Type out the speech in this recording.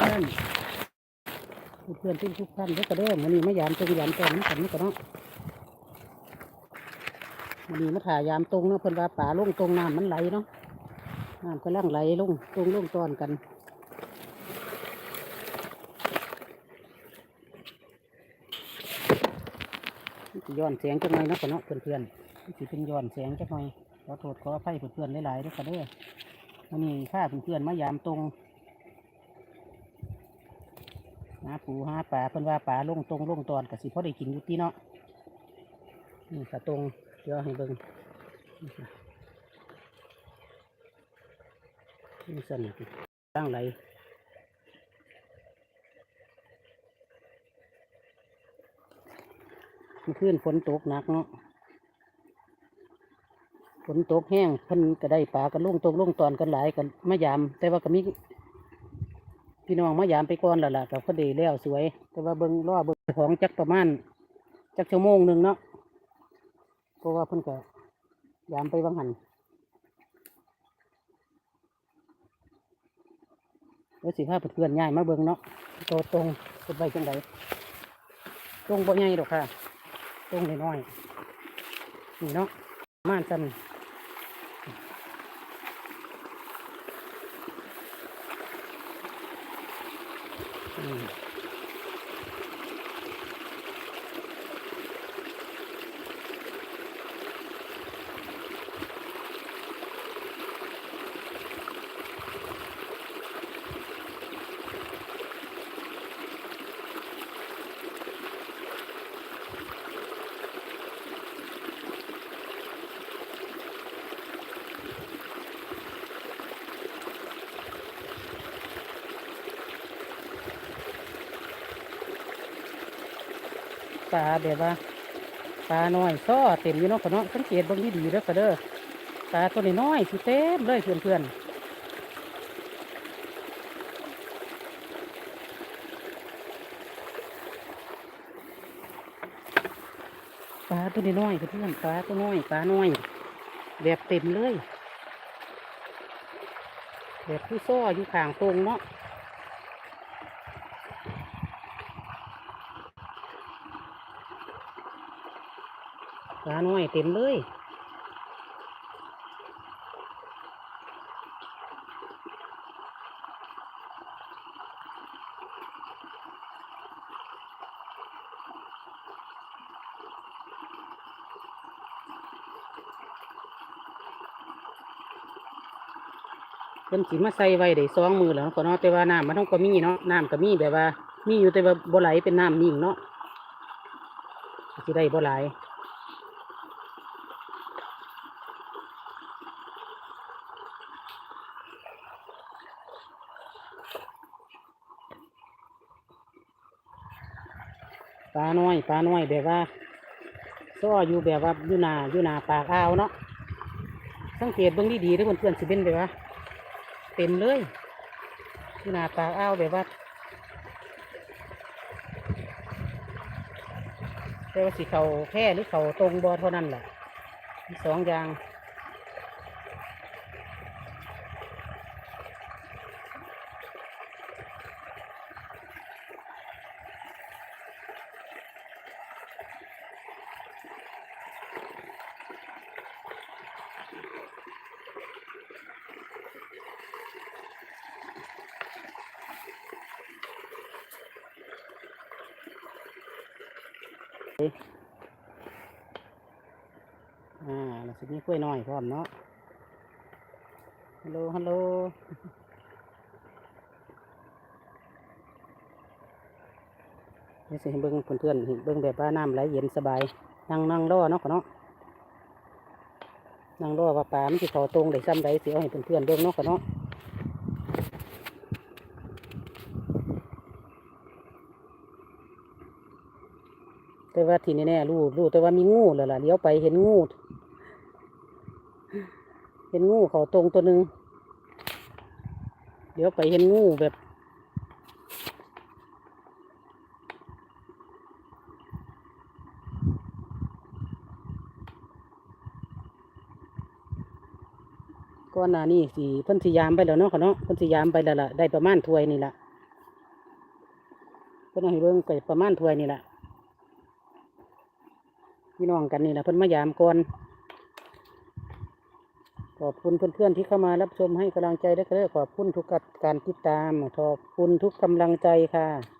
พื่อนเพื่อนทุกทุกๆท่านเด้อกระเด้อมันนี้มายามตรงยามตรงน้ำกันนี่ก็เนาะมันนี้มาถ่ายยามตรงเนาะเพิ่อนว่าป่าลงตรงน้ำมันไหลเนาะน้ำกำลังไหลลงตรงลงตอนกันย้อนแสงจักหน่อยนะก็เนาะเพื่อนๆมันสิเป็นย้อนแสงจักหน่อยขอโทษขออภัยเพื่อนๆหลายๆด้อกระเด้อมันนี้ข้าเพื่อนๆมายามตรง หาปูหาปลาเพิ่นว่าปลาลงตรงลงตอนก็สิพอได้กินอยู่ที่เนาะนี่ค่ะตรงเดี๋ยวให้เบิ่งนี่สั่นนี่ตั้งไหลเมื่อคืนฝนตกหนักเนาะฝนตกแห้งเพิ่นก็ได้ปลากันลงตรงลงตอนกันหลายกันมายาม แต่ว่าก็มี พี่น้องมายามไปก่อนแล้วล่ะกับพอดีแล้วสวย แต่ว่าเบิ้งรอเบิ้งของจักประมาณจักชั่วโมงหนึ่งเนาะเพราะว่าเพิ่นก็ยามไปวังหันแล้วสิพาเพื่อนๆย้ายมาเบิ้งเนาะโตตรงเป็นใบจังไดตรงบ่ใหญ่ดอกค่ะ ตรงน้อยๆนี่เนาะประม่านซ้ำ อื ลาแบบว่าปลาน้อยซ้อเต็มอยู่เนาะก็เนาะสังเกตเบิ่งดีๆเด้อก็เด้อปลาตัวน้อยๆสิเต็มเลยเพื่อนๆปลาตัวน้อยเพื่อนปลาตัวน้อยปลาน้อย แบบเต็มเลย แบบผู้ซ้ออยู่ข้างตรงเนาะ ปลาน้อยเต็มเลยเพิ่นสิมาใส่ไว้ได้สองมือแล้วก็เนาะแต่ว่าน้ำมันต้องก็มีเนาะน้ำก็มีแบบว่า มีอยู่แต่ว่าบ่ไหลเป็นน้ำนิ่งเนาะสิได้บ่ไหล ปลาน้อยปลาน้อยแบบว่าซ้ออยู่แบบว่าอยู่หนาอยู่หนาปากอ่าวเนาะสังเกตเบิ่งดีๆด้อเพื่อนๆสิเป็นแบบว่าเต็มเลยอยู่หนาปากอ่าวแบบว่าแต่ว่าสิเขาแค่หรือเขาตรงบอเท่านั้นแหละสองอย่าง อ่าแล้วสิมีกล้วยน้อยพร้อมเนาะ ฮัลโหล ฮัลโหลนี่สิให้เบิ่งเพื่อนๆเห็นเบิ่งแบบว่าน้ำไหลเย็นสบาย นั่งนั่งรอเนาะก็เนาะ นั่งรอว่าปลามันสิขาตรงได้ซ้ำใดสิเอาให้เพื่อนๆเบิ่งเนาะก็เนาะ แต่ว่าทีนี้แน่ๆรู้รู้แต่ว่ามีงูแล้วล่ะเลี้ยวไปเห็นงู เห็นงูเขาตรงตัวหนึ่งเดี๋ยวไปเห็นงูแบบก่อนหน้านี้สิเพิ่นสิยามไปแล้วเนาะค่ะเนาะเพิ่นสิยามไปแล้วล่ะได้ประมาณถ้วยนี่ล่ะพิ่นเอาให้เบิ่งก็ประมาณถ้วยนี่แหละ พี่น้องกันนี่แหละเพิ่นมายามก่อนขอบคุณเพื่อนๆที่เข้ามารับชมให้กำลังใจและก็ขอบคุณทุกการติดตามขอบคุณทุกกำลังใจค่ะ